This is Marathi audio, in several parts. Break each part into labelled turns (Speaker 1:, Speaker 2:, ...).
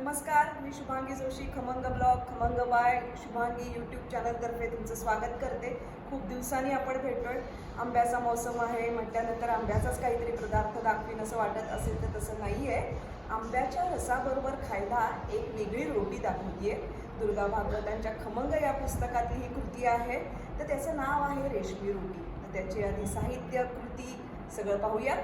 Speaker 1: नमस्कार मी शुभांगी जोशी खमंग blog Khamang by Shubhangi YouTube चॅनलतर्फे तुमचं स्वागत करते. खूप दिवसांनी आपण भेटतोय आंब्याचा मौसम आहे म्हटल्यानंतर आंब्याचाच काहीतरी पदार्थ दाखवीन असं वाटत असेल तर तसं नाही आहे आंब्याच्या रसाबरोबर खायला एक वेगळी रोटी दाखवली आहे दुर्गा भागवतांच्या खमंग या पुस्तकातली ही कृती आहे. तर त्याचं नाव आहे रेशमी रोटी. तर त्याची आधी साहित्य कृती सगळं पाहूया.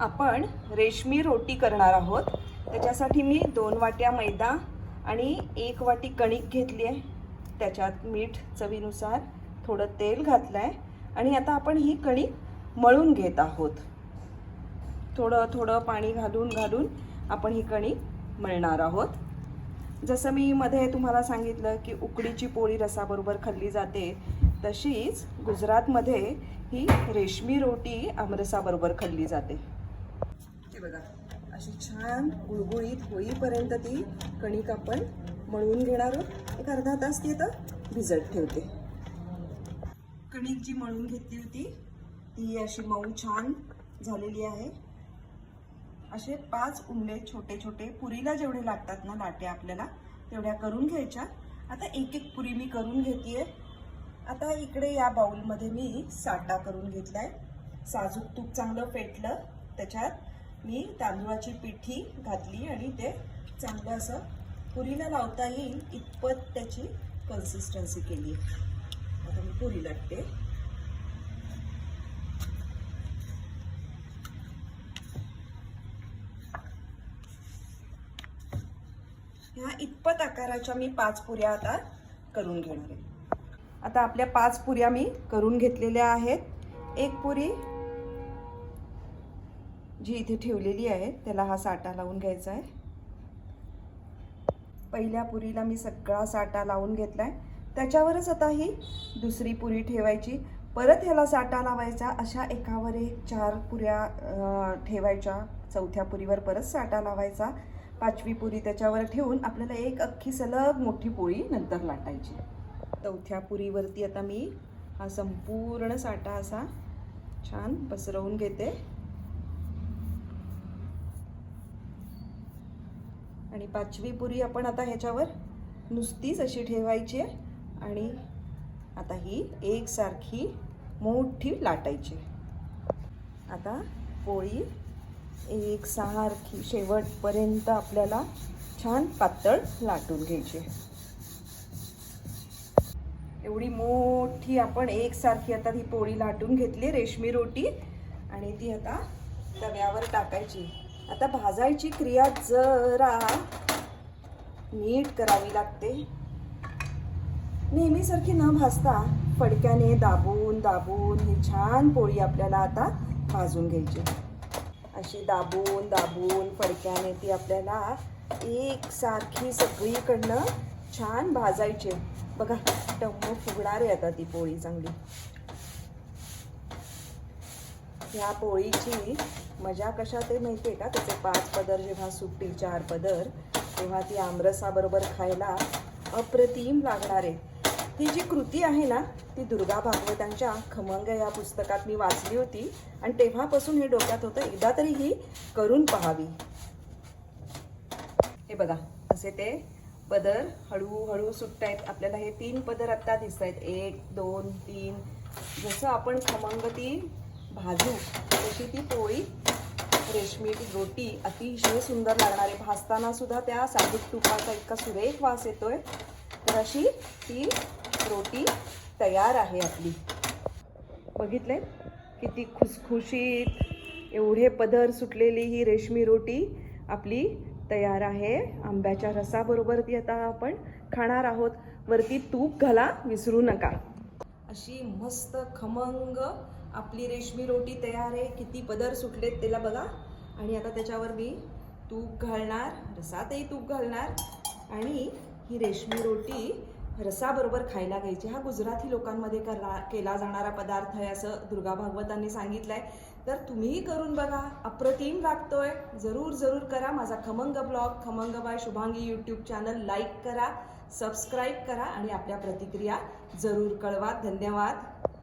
Speaker 1: आपण रेशमी रोटी करणार आहोत. त्याच्यासाठी मी दोन वाट्या मैदा आणि एक वाटी कणिक घेतली आहे. त्याच्यात मीठ चवीनुसार थोडं तेल घातलं आहे आणि आता आपण ही कणिक मळून घेत आहोत. थोडं थोडं पाणी घालून घालून आपण ही कणिक मळणार आहोत. जसं मी मध्ये तुम्हाला सांगितलं की उकडीची पोळी रसाबरोबर खाल्ली जाते तशीच गुजरातमध्ये ही रेशमी रोटी आमरसाबरोबर खाल्ली जाते. बघा. अशी छान गुळगुळीत होईपर्यंत ती कणिक आपण मळून घेणार आहोत. एक अर्धा तास ती आता भिजत ठेवते. कणिक जी मळून घेतली होती ती अशी मऊ छान झालेली आहे. असे पाच उंडे छोटे छोटे पुरीला जेवढे लागतात ना लाट्या आपल्याला तेवढ्या करून घ्यायच्या. आता एक एक पुरी मी करून घेते आता इकडे या बाउलमध्ये मी साठा करून घेतलाय. साजूक तूप चांगलं पेटलं त्याच्यात मी तांदूळाची पिठी घातली आणि ते चांगलं असं पुरीला लावता येईल इतपत त्याची कन्सिस्टन्सी केली. आता मी पुरी लागते ह्या इतपत आकाराच्या मी पाच पुऱ्या आता करून घेणार आहे आता आपल्या पाच पुऱ्या मी करून घेतलेल्या आहेत. एक पुरी जी इथे ठेवलेली आहे त्याला हा साठा लावून घ्यायचा आहे. पहिल्या पुरीला मी सगळा साठा लावून घेतला आहे त्याच्यावरच आता ही दुसरी पुरी ठेवायची. परत ह्याला साठा लावायचा अशा एकावर एक चार पुऱ्या ठेवायच्या. चौथ्या पुरीवर परत साठा लावायचा. पाचवी पुरी त्याच्यावर ठेवून आपल्याला एक अख्खी सलग मोठी पोळी नंतर लाटायची. चौथ्या पुरीवरती आता मी हा संपूर्ण साठा असा छान पसरवून घेते. आणि पाचवी पुरी आपण आता ह्याच्यावर नुसतीच अशी ठेवायची आहे. आणि आता ही एकसारखी मोठी लाटायची आता पोळी एक सारखी शेवटपर्यंत आपल्याला छान पातळ लाटून घ्यायची एवढी मोठी आपण एकसारखी आता ही पोळी लाटून घेतली रेशमी रोटी. आणि ती आता तव्यावर टाकायची. आता भाजायची क्रिया जरा नीट करावी लागते. नेहमीसारखी न भाजता फडक्याने दाबून दाबून ही छान पोळी आपल्याला आता भाजून घ्यायची. अशी दाबून दाबून फडक्याने ती आपल्याला एक सारखी सगळीकडनं छान भाजायची. बघा टम्म फुगणार आहे आता ती पोळी चांगली. ह्या पोळीची मजा कशा ते माहिती आहे का? त्याचे पाच पदर जेव्हा सुट्टी चार पदर तेव्हा ती आमरसाबरोबर खायला अप्रतिम लागणार आहे. ही जी कृती आहे ना ती दुर्गा भागवतांच्या खमंग या पुस्तकात मी वाचली होती आणि तेव्हापासून हे डोक्यात होतं एकदा तरी ही करून पाहावी. हे बघा असे ते पदर हळूहळू सुटत आहेत. आपल्याला हे तीन पदर आत्ता दिसत आहेत. एक दोन तीन. जसं आपण खमंग ती भाजू तशी ती पोळी रेशमी रोटी अतिशय सुंदर लागणार आहे. भाजताना सुद्धा त्या साजूक तुपाचा इतका सुरेख वास येतोय. तर अशी ती रोटी तयार आहे आपली. बघितले किती खुसखुशीत एवढे पदर सुटलेली ही रेशमी रोटी आपली तयार आहे. आंब्याच्या रसाबरोबर ती आता आपण खाणार आहोत. वरती तूप घाला विसरू नका. अशी मस्त खमंग आपली रेशमी रोटी तयार आहे किती पदर सुटलेत त्याला बघा. आणि आता त्याच्यावर मी तूप घालणार रसातही तूप घालणार. आणि ही रेशमी रोटी रसाबरोबर खायला घ्यायची. हा गुजराती लोकांमध्ये करा केला जाणारा पदार्थ आहे असं दुर्गा भागवतांनी सांगितलंय. तर तुम्हीही करून बघा. अप्रतिम लागतोय जरूर जरूर करा माझा Khamang blog. Khamang by Shubhangi YouTube channel like करा सबस्क्राईब करा आणि आपल्या प्रतिक्रिया जरूर कळवा. धन्यवाद.